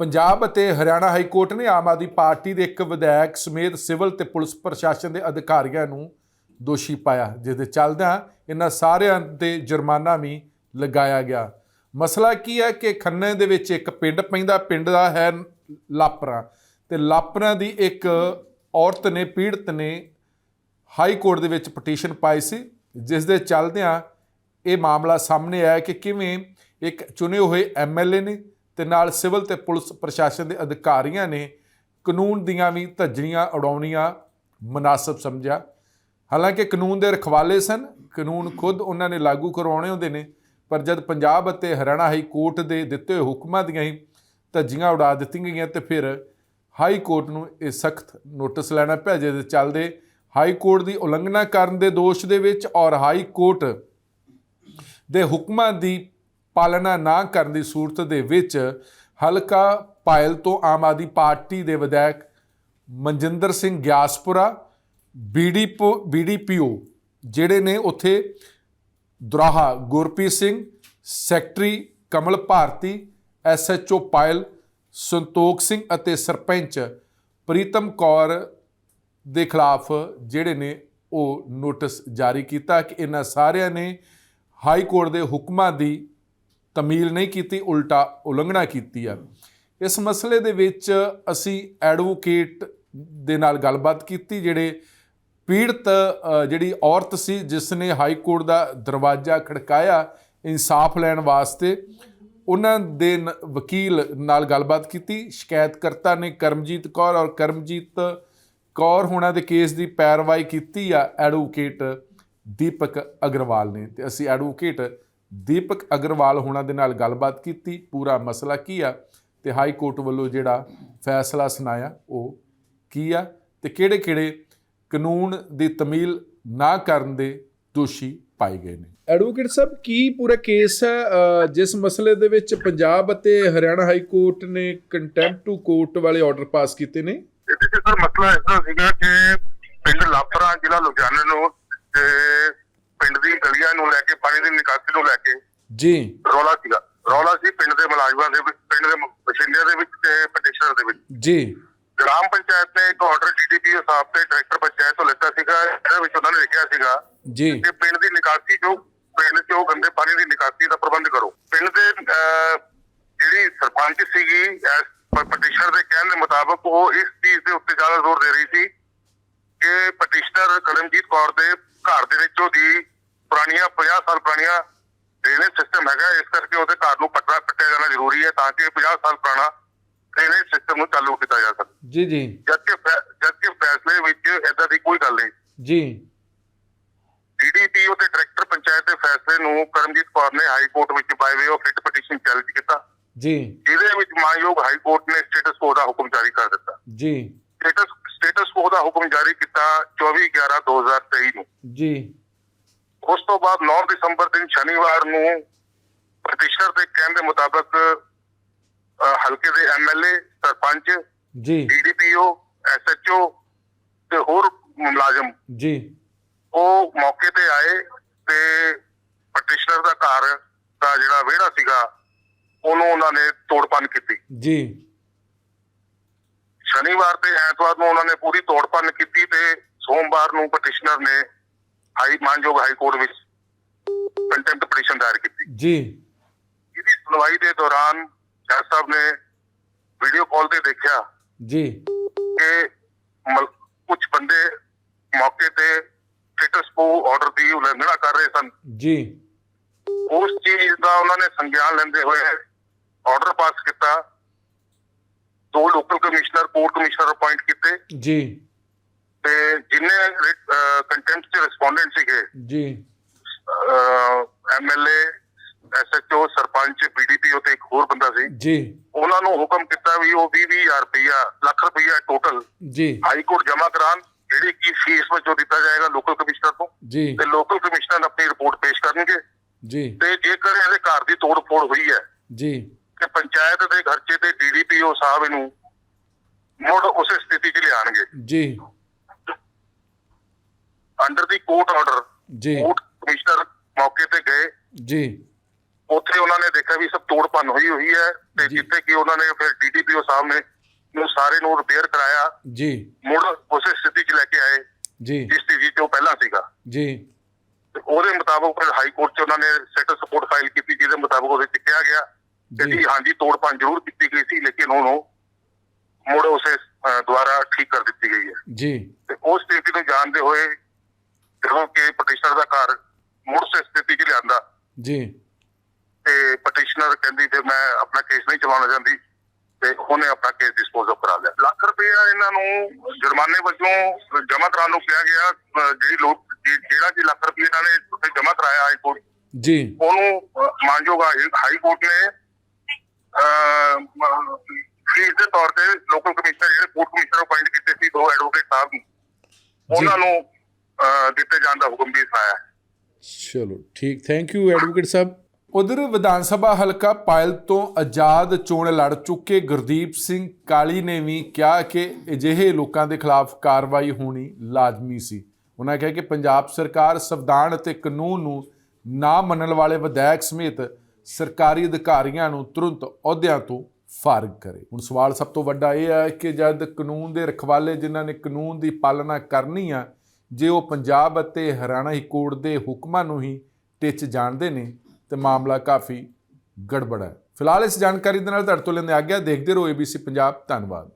ਪੰਜਾਬ ਅਤੇ Haryana high court ਨੇ Aam Aadmi party ਦੇ ਇੱਕ ਵਿਧਾਇਕ ਸਮੇਤ ਸਿਵਲ ਤੇ ਪੁਲਿਸ ਪ੍ਰਸ਼ਾਸਨ ਦੇ ਅਧਿਕਾਰੀਆਂ ਨੂੰ ਦੋਸ਼ੀ ਪਾਇਆ, ਜਿਸ ਦੇ ਚੱਲਦਿਆਂ ਇਹਨਾਂ ਸਾਰਿਆਂ ਤੇ ਜੁਰਮਾਨਾ ਵੀ ਲਗਾਇਆ ਗਿਆ। ਮਸਲਾ ਕੀ ਹੈ ਕਿ ਖੰਨੇ ਦੇ ਵਿੱਚ ਇੱਕ ਪਿੰਡ ਪੈਂਦਾ, ਪਿੰਡ ਦਾ ਹੈ ਲਾਪਰਾ ਤੇ ਲਾਪਰਾ ਦੀ ਇੱਕ ਔਰਤ ਨੇ, ਪੀੜਤ ਨੇ ਹਾਈ ਕੋਰਟ ਦੇ ਵਿੱਚ ਪਟੀਸ਼ਨ ਪਾਈ ਸੀ, ਜਿਸ ਦੇ ਚੱਲਦਿਆਂ ਇਹ ਮਾਮਲਾ ਸਾਹਮਣੇ ਆਇਆ ਕਿ ਕਿਵੇਂ ਇੱਕ ਚੁਣੇ ਹੋਏ ਐਮਐਲਏ ਨੇ ਤੇ ਨਾਲ ਸਿਵਲ ਤੇ ਪੁਲਿਸ ਪ੍ਰਸ਼ਾਸਨ ਦੇ ਅਧਿਕਾਰੀਆਂ ਨੇ ਕਾਨੂੰਨ ਦੀਆਂ ਵੀ ਧੱਜੀਆਂ ਉਡਾਉਣੀਆਂ ਮناسب ਸਮਝਿਆ। ਹਾਲਾਂਕਿ ਕਾਨੂੰਨ ਦੇ ਰਖਵਾਲੇ ਸਨ, ਕਾਨੂੰਨ ਖੁਦ ਉਹਨਾਂ ਨੇ ਲਾਗੂ ਕਰਵਾਉਣੇ ਹੁੰਦੇ ਨੇ, ਪਰ ਜਦ ਪੰਜਾਬ ਅਤੇ ਹਰਿਆਣਾ ਹਾਈ ਕੋਰਟ ਦੇ ਦਿੱਤੇ ਹੋਏ ਹੁਕਮਾਂ ਦੀਆਂ ਹੀ ਧੱਜੀਆਂ ਉਡਾ ਦਿੱਤੀਆਂ ਗਈਆਂ ਤੇ ਫਿਰ ਹਾਈ ਕੋਰਟ ਨੂੰ ਇਹ ਸਖਤ ਨੋਟਿਸ ਲੈਣਾ ਪਿਆ, ਜਿਹਦੇ ਚੱਲਦੇ ਹਾਈ ਕੋਰਟ ਦੀ ਉਲੰਘਣਾ ਕਰਨ ਦੇ ਦੋਸ਼ ਦੇ ਵਿੱਚ ਔਰ ਹਾਈ ਕੋਰਟ ਦੇ ਹੁਕਮਾਂ ਦੀ ਪਾਲਣਾ ਨਾ ਕਰਨ ਦੀ ਸੂਰਤ ਦੇ ਵਿੱਚ ਹਲਕਾ ਪਾਇਲ ਤੋਂ ਆਮ ਆਦਮੀ ਪਾਰਟੀ ਦੇ ਵਿਧਾਇਕ ਮਨਜਿੰਦਰ ਸਿੰਘ ਗਿਆਸਪੁਰਾ ਬੀਡੀਪੋ ਬੀਡੀਪੀਓ ਜਿਹੜੇ ਨੇ ਉੱਥੇ ਦੁਰਾਹਾ ਗੁਰਪ੍ਰੀਤ ਸਿੰਘ, ਸੈਕਟਰੀ ਕਮਲ ਭਾਰਤੀ ਐਸਐਚਓ ਪਾਇਲ, ਸੰਤੋਖ ਸਿੰਘ ਅਤੇ ਸਰਪੰਚ ਪ੍ਰੀਤਮ ਕੌਰ ਦੇ ਖਿਲਾਫ ਜਿਹੜੇ ਨੇ ਉਹ ਨੋਟਿਸ ਜਾਰੀ ਕੀਤਾ ਕਿ ਇਹਨਾਂ ਸਾਰਿਆਂ ਨੇ ਹਾਈ ਕੋਰਟ ਦੇ ਹੁਕਮਾਂ ਦੀ ਤਮੀਲ ਨਹੀਂ ਕੀਤੀ, ਉਲਟਾ ਉਲੰਘਣਾ ਕੀਤੀ ਆ। ਇਸ ਮਸਲੇ ਦੇ ਵਿੱਚ ਅਸੀਂ ਐਡਵੋਕੇਟ ਦੇ ਨਾਲ ਗੱਲਬਾਤ ਕੀਤੀ, ਜਿਹੜੇ ਪੀੜਤ ਜਿਹੜੀ ਔਰਤ ਸੀ, ਜਿਸ ਨੇ ਹਾਈ ਕੋਰਟ ਦਾ ਦਰਵਾਜ਼ਾ ਖੜਕਾਇਆ ਇਨਸਾਫ ਲੈਣ ਵਾਸਤੇ, ਉਹਨਾਂ ਦੇ ਨ- ਵਕੀਲ ਨਾਲ ਗੱਲਬਾਤ ਕੀਤੀ। ਸ਼ਿਕਾਇਤਕਰਤਾ ਨੇ ਕਰਮਜੀਤ ਕੌਰ ਔਰ ਕਰਮਜੀਤ ਕੌਰ ਹੋਣਾ ਦੇ ਕੇਸ ਦੀ ਪੈਰਵਾਈ ਕੀਤੀ ਆ। ਐਡਵੋਕੇਟ ਦੀਪਕ ਅਗਰਵਾਲ ਨੇ ਤੇ ਅਸੀਂ ਐਡਵੋਕੇਟ ਦੀਪਕ ਅਗਰਵਾਲ ਹੋਣਾ ਦੇ ਨਾਲ ਗੱਲਬਾਤ ਕੀਤੀ ਪੂਰਾ ਮਸਲਾ ਕੀ ਆ ਤੇ ਹਾਈ ਕੋਰਟ ਵੱਲੋਂ ਜਿਹੜਾ ਫੈਸਲਾ ਸੁਣਾਇਆ ਉਹ ਕੀ ਆ ਤੇ ਕਿਹੜੇ-ਕਿਹੜੇ ਕਾਨੂੰਨ ਦੀ ਤਮੀਲ ਨਾ ਕਰਨ ਦੇ ਦੋਸ਼ੀ ਪਾਏ ਗਏ ਨੇ? ਐਡਵੋਕੇਟ ਸਾਹਿਬ ਕੀ ਪੂਰਾ ਕੇਸ ਹੈ ਜਿਸ ਮਸਲੇ ਦੇ ਵਿੱਚ ਪੰਜਾਬ ਅਤੇ ਹਰਿਆਣਾ ਹਾਈ ਕੋਰਟ ਨੇ ਕੰਟੈਂਪਟ ਟੂ ਕੋਰਟ ਵਾਲੇ ਆਰਡਰ ਪਾਸ ਕੀਤੇ ਨੇ? ਸਰ ਮਸਲਾ ਇਸ ਤਰ੍ਹਾਂ ਸੀਗਾ ਕਿ ਪਿੰਡ ਲਾਪਰਾ ਜ਼ਿਲ੍ਹਾ ਲੁਧਿਆਣਾ ਨੂੰ ਤੇ ਪਿੰਡ ਦੀ ਗਲੀਆਂ ਨੂੰ ਲੈ ਕੇ ਪਾਣੀ ਦੀ ਨਿਕਾਸੀ ਨੂੰ ਲੈ ਕੇ ਜੀ। ਰੌਲਾ ਸੀਗਾ। ਰੌਲਾ ਸੀ ਪਿੰਡ ਦੇ ਮੁਲਾਜ਼ਮਾਂ ਦੇ ਵਿੱਚ ਪਿੰਡ ਦੇ ਵਸਿੰਦਿਆਂ ਦੇ ਵਿੱਚ ਤੇ ਪਟੀਸ਼ਨਰ ਦੇ ਵਿੱਚ। ਜੀ। ਗ੍ਰਾਮ ਪੰਚਾਇਤ ਨੇ ਇੱਕ ਆਰਡਰ ਡੀਡੀਪੀ ਸਾਹਿਬ ਤੇ ਡਾਇਰੈਕਟਰ ਪੰਚਾਇਤ ਤੋਂ ਲਿੱਤਾ ਸੀਗਾ ਇਹਦੇ ਵਿੱਚ ਉਹਨਾਂ ਨੇ ਲਿਖਿਆ ਸੀਗਾ ਜੀ। ਕਿ ਪਿੰਡ ਦੀ ਨਿਕਾਸੀ ਜੋ ਪਿੰਡ 'ਚ ਉਹ ਗੰਦੇ ਪਾਣੀ ਦੀ ਨਿਕਾਸੀ ਦਾ ਪ੍ਰਬੰਧ ਕਰੋ। ਪਿੰਡ ਦੇ ਜਿਹੜੀ ਸਰਪੰਚ ਸੀਗੀ ਪਟੀਸ਼ਨਰ ਦੇ ਕਹਿਣ ਦੇ ਮੁਤਾਬਕ ਉਹ ਇਸ ਚੀਜ਼ ਦੇ ਉੱਤੇ ਜ਼ਿਆਦਾ ਜ਼ੋਰ ਦੇ ਰਹੀ ਸੀ ਕਿ ਪਟੀਸ਼ਨਰ ਕਰਮਜੀਤ ਕੌਰ ਦੇ ਘਰ ਦੇ ਵਿੱਚੋਂ ਦੀ ਪੁਰਾਣੀਆਂ 50 ਸਾਲ ਪੁਰਾਣੀਆਂ ਡਰੇਨੇਜ ਸਿਸਟਮ ਹੈਗਾ ਇਸ ਕਰਕੇ ਉਹਦੇ ਘਰ ਨੂੰ ਪੱਟਾ ਪੱਟਿਆ ਜਾਣਾ ਜ਼ਰੂਰੀ ਹੈ ਤਾਂ ਕਿ 50 ਸਾਲ ਪੁਰਾਣਾ ਡਰੇਨੇਜ ਸਿਸਟਮ ਨੂੰ ਚਾਲੂ ਕੀਤਾ ਜਾ ਸਕੇ। ਜੀ ਜੀ। ਜਦਕਿ ਜਦਕਿ ਫੈਸਲੇ ਵਿੱਚ ਇਦਾਂ ਦੀ ਕੋਈ ਗੱਲ ਨਹੀਂ। ਜੀ। ਡੀਡੀਪੀਓ ਤੇ ਡਾਇਰੈਕਟਰ ਪੰਚਾਇਤ ਦੇ ਫੈਸਲੇ ਨੂੰ ਕਰਮਜੀਤ ਕੌਰ ਨੇ ਹਾਈ ਕੋਰਟ ਵਿੱਚ by way of writ petition challenge ਕੀਤਾ। ਜੀ। ਜਿਹਦੇ ਵਿੱਚ ਮਾਨਯੋਗ ਹਾਈ ਕੋਰਟ ਨੇ ਸਟੇਟਸ ਕੋ ਦਾ ਹੁਕਮ ਜਾਰੀ ਕਰ ਦਿੱਤਾ। ਜੀ। ਸਟੇਟਸ ਸਟੇਟਸ ਕੋ ਦਾ ਹੁਕਮ ਜਾਰੀ ਕੀਤਾ 24 11 2023 ਨੂੰ। ਜੀ। ਉਸ ਤੋਂ ਬਾਅਦ 9 ਦਸੰਬਰ ਦਿਨ ਸ਼ਨੀਵਾਰ ਨੂੰ ਪਟੀਸ਼ਨਰ ਦੇ ਕਹਿਣ ਦੇ ਮੁਤਾਬਕ ਹਲਕੇ ਦੇ ਐਮਐਲਏ ਸਰਪੰਚ ਜੀ। ਡੀਡੀਪੀਓ ਐਸਐਚਓ ਤੇ ਹੋਰ ਮੁਲਾਜ਼ਮ ਜੀ। ਉਹ ਮੌਕੇ ਤੇ ਆਏ ਤੇ ਪਟੀਸ਼ਨਰ ਦਾ ਘਰ ਦਾ ਜਿਹੜਾ ਵਿਹੜਾ ਸੀਗਾ ਉਹਨੂੰ ਉਹਨਾਂ ਨੇ ਤੋੜਪੰਨ ਕੀਤੀ। ਜੀ। ਸ਼ਨੀਵਾਰ ਤੇ ਐਤਵਾਰ ਨੂੰ ਉਹਨਾਂ ਨੇ ਪੂਰੀ ਤੋੜਪੰਨ ਕੀਤੀ ਤੇ ਸੋਮਵਾਰ ਨੂੰ ਪਟੀਸ਼ਨਰ ਨੇ ਹਾਈ ਮਾਨਯੋਗ ਹਾਈ ਕੋਰਟ ਵਿੱਚ ਕੰਟੈਂਪਟ ਪਟੀਸ਼ਨ ਦਾਇਰ ਕੀਤੀ। ਜੀ। ਇਹਦੀ ਸੁਣਵਾਈ ਦੇ ਦੌਰਾਨ ਜੱਜ ਸਾਹਿਬ ਨੇ ਵੀਡੀਓ ਕਾਲ ਤੇ ਦੇਖਿਆ ਜੀ। ਕਿ ਕੁਝ ਬੰਦੇ ਮੌਕੇ ਤੇ ਸਟੇਟਸ ਕੋ ਆਰਡਰ ਦੀ ਉਲੰਘਣਾ ਕਰ ਰਹੇ ਸਨ। ਜੀ। ਉਸ ਚੀਜ਼ ਦਾ ਉਹਨਾਂ ਨੇ ਸੰਗਿਆਨ ਲੈਂਦੇ ਹੋਏ ਆਰਡਰ ਪਾਸ ਕੀਤਾ। ਦੋ local commissioner court commissioner appoint ਕੀਤੇ। ਜੀ। ਤੇ ਜਿੰਨੇ ਕੰਟੈਂਟ ਚ ਰਿਸਪੋਂਡੈਂਟ ਸੀਗੇ ਜੀ। ਐਮਐਲਏ ਐਸਐਚਓ ਸਰਪੰਚ ਬੀਡੀਪੀਓ ਤੇ ਇੱਕ ਹੋਰ ਬੰਦਾ ਸੀ। ਜੀ। ਉਹਨਾਂ ਨੂੰ ਹੁਕਮ ਕੀਤਾ ਵੀ ਉਹ 20000 ਰੁਪਇਆ ਲੱਖ ਰੁਪਇਆ ਟੋਟਲ ਜੀ। ਹਾਈ ਕੋਰਟ ਜਮ੍ਹਾਂ ਕਰਾਉਣ ਜਿਹੜੀ ਕਿ ਫੀਸ ਵਜੋਂ ਦਿੱਤਾ ਜਾਏਗਾ ਲੋਕਲ ਕਮਿਸ਼ਨਰ ਤੋਂ। ਜੀ। ਤੇ ਲੋਕਲ ਕਮਿਸ਼ਨਰ ਆਪਣੀ ਰਿਪੋਰਟ ਪੇਸ਼ ਕਰਨਗੇ। ਜੀ। ਤੇ ਜੇਕਰ ਇਹਦੇ ਘਰ ਦੀ ਤੋੜ ਫੋੜ ਹੋਈ ਹੈ ਜੀ। ਪੰਚਾਇਤ ਦੇ ਖਰਚੇ ਤੇ ਡੀਡੀਪੀਓ ਸਾਹਿਬ ਇਹਨੂੰ ਮੁੜ ਉਸੇ ਸਥਿਤੀ 'ਚ ਲਿਆਣਗੇ ਜੀ। ਅੰਡਰ ਦੀ ਕੋਰਟ ਆਰਡਰ ਜੀ। ਕੋਰਟ ਕਮਿਸ਼ਨਰ ਮੌਕੇ ਤੇ ਗਏ। ਜੀ। ਉੱਥੇ ਉਹਨਾਂ ਨੇ ਦੇਖਿਆ ਵੀ ਸਭ ਤੋੜ ਭੰਨ ਹੋਈ ਹੋਈ ਹੈ ਤੇ। ਜਿੱਥੇ ਕਿ ਉਹਨਾਂ ਨੇ ਫਿਰ ਡੀਡੀਪੀਓ ਸਾਹਿਬ ਨੇ ਨੂੰ ਸਾਰੇ ਨੂੰ ਰਿਪੇਅਰ ਕਰਾਇਆ। ਜੀ। ਮੁੜ ਉਸੇ ਸਥਿਤੀ 'ਚ ਲੈ ਕੇ ਆਏ ਜੀ। ਜਿਸ ਸਥਿਤੀ 'ਚ ਉਹ ਪਹਿਲਾਂ ਸੀਗਾ। ਜੀ। ਉਹਦੇ ਮੁਤਾਬਕ ਹਾਈ ਕੋਰਟ 'ਚ ਉਹਨਾਂ ਨੇ ਸੈਟਲ ਸਪੋਰਟ ਫਾਈਲ ਕੀਤੀ ਜਿਹਦੇ ਮੁਤਾਬਕ ਉਹਦੇ 'ਚ ਕਿਹਾ ਗਿਆ। ਜੀ। ਜੀ ਹਾਂਜੀ ਤੋੜ ਭੰਨ ਜ਼ਰੂਰ ਕੀਤੀ ਗਈ ਸੀ ਲੇਕਿਨ ਉਹਨੂੰ ਮੁੜ ਉਸੇ ਅਹ, ਦੁਆਰਾ ਠੀਕ ਕਰ ਦਿੱਤੀ ਗਈ ਹੈ। ਜੀ। ਤੇ ਉਸ ਸਥਿਤੀ ਨੂੰ ਜਾਣਦੇ ਹੋਏ ਜਦੋਂ ਕਿ ਪਟੀਸ਼ਨਰ ਦਾ ਘਰ ਮੁੜ ਸੇ ਸਥਿਤੀ 'ਚ ਲਿਆਂਦਾ ਜੀ। ਤੇ ਪਟੀਸ਼ਨਰ ਕਹਿੰਦੀ ਫਿਰ ਮੈਂ ਆਪਣਾ ਕੇਸ ਨਹੀਂ ਚਲਾਉਣਾ ਚਾਹੁੰਦੀ ਤੇ ਉਹਨੇ ਆਪਣਾ ਕੇਸ ਡਿਸਪੋਜ਼ ਕਰਾ ਲਿਆ। ਲੱਖ ਰੁਪਇਆ ਇਹਨਾਂ ਨੂੰ ਜੁਰਮਾਨੇ ਵਜੋਂ ਜਮ੍ਹਾਂ ਕਰਾਉਣ ਨੂੰ ਕਿਹਾ ਗਿਆ ਜਿਹੜੀ ਲੋਕ ਜਿ- ਜਿਹੜਾ ਕਿ ਲੱਖ ਰੁਪਇਆ ਇਹਨਾਂ ਨੇ ਜਮ੍ਹਾਂ ਕਰਾਇਆ ਹਾਈ ਕੋਰਟ। ਜੀ। ਉਹਨੂੰ ਮਾਨਯੋਗ ਹਾਈ ਕੋਰਟ ਨੇ ਫੀਸ ਦੇ ਤੌਰ ਤੇ ਲੋਕਲ ਕਮਿਸ਼ਨਰ ਜਿਹੜੇ ਕੋਰਟ ਕਮਿਸ਼ਨਰ ਅਪਾਇੰਟ ਕੀਤੇ ਸੀ ਦੋ ਐਡਵੋਕੇਟ ਸਾਹਿਬ ਨੂੰ। ਉਹਨਾਂ ਨੂੰ ਦਿੱਤੇ ਜਾਣ ਦਾ ਹੁਕਮ ਵੀ ਹੈ ਚਲੋ ਠੀਕ। ਥੈਂਕ ਯੂ ਐਡਵੋਕੇਟ ਸਾਹਿਬ। ਉਧਰ ਵਿਧਾਨ ਸਭਾ ਹਲਕਾ ਪਾਇਲ ਤੋਂ ਆਜ਼ਾਦ ਚੋਣ ਲੜ ਚੁੱਕੇ ਗੁਰਦੀਪ ਸਿੰਘ ਕਾਲੀ ਨੇ ਵੀ ਕਿਹਾ ਕਿ ਅਜਿਹੇ ਲੋਕਾਂ ਦੇ ਖਿਲਾਫ ਕਾਰਵਾਈ ਹੋਣੀ ਲਾਜ਼ਮੀ ਸੀ। ਉਹਨਾਂ ਕਿਹਾ ਕਿ ਪੰਜਾਬ ਸਰਕਾਰ ਸੰਵਿਧਾਨ ਅਤੇ ਕਾਨੂੰਨ ਨੂੰ ਨਾ ਮੰਨਣ ਵਾਲੇ ਵਿਧਾਇਕ ਸਮੇਤ ਸਰਕਾਰੀ ਅਧਿਕਾਰੀਆਂ ਨੂੰ ਤੁਰੰਤ ਅਹੁਦਿਆਂ ਤੋਂ ਫਾਰਗ ਕਰੇ। ਹੁਣ ਸਵਾਲ ਸਭ ਤੋਂ ਵੱਡਾ ਇਹ ਹੈ ਕਿ ਜਦ ਕਾਨੂੰਨ ਦੇ ਰਖਵਾਲੇ ਜਿਨ੍ਹਾਂ ਨੇ ਕਾਨੂੰਨ ਦੀ ਪਾਲਣਾ ਕਰਨੀ ਆ, ਜੇ ਉਹ ਪੰਜਾਬ ਅਤੇ ਹਰਿਆਣਾ ਹਾਈ ਕੋਰਟ ਦੇ ਹੁਕਮਾਂ ਨੂੰ ਹੀ ਟਿੱਚ ਜਾਣਦੇ ਨੇ, ਤੇ ਮਾਮਲਾ ਕਾਫੀ ਗੜਬੜ ਹੈ। ਫਿਲਹਾਲ ਇਸ ਜਾਣਕਾਰੀ ਦੇ ਨਾਲ ਤੁਹਾਡੇ ਤੋਂ ਲੈਂਦੇ ਆ ਗਿਆ ਦੇਖਦੇ ਰਹੋ ABC ਪੰਜਾਬ, ਧੰਨਵਾਦ।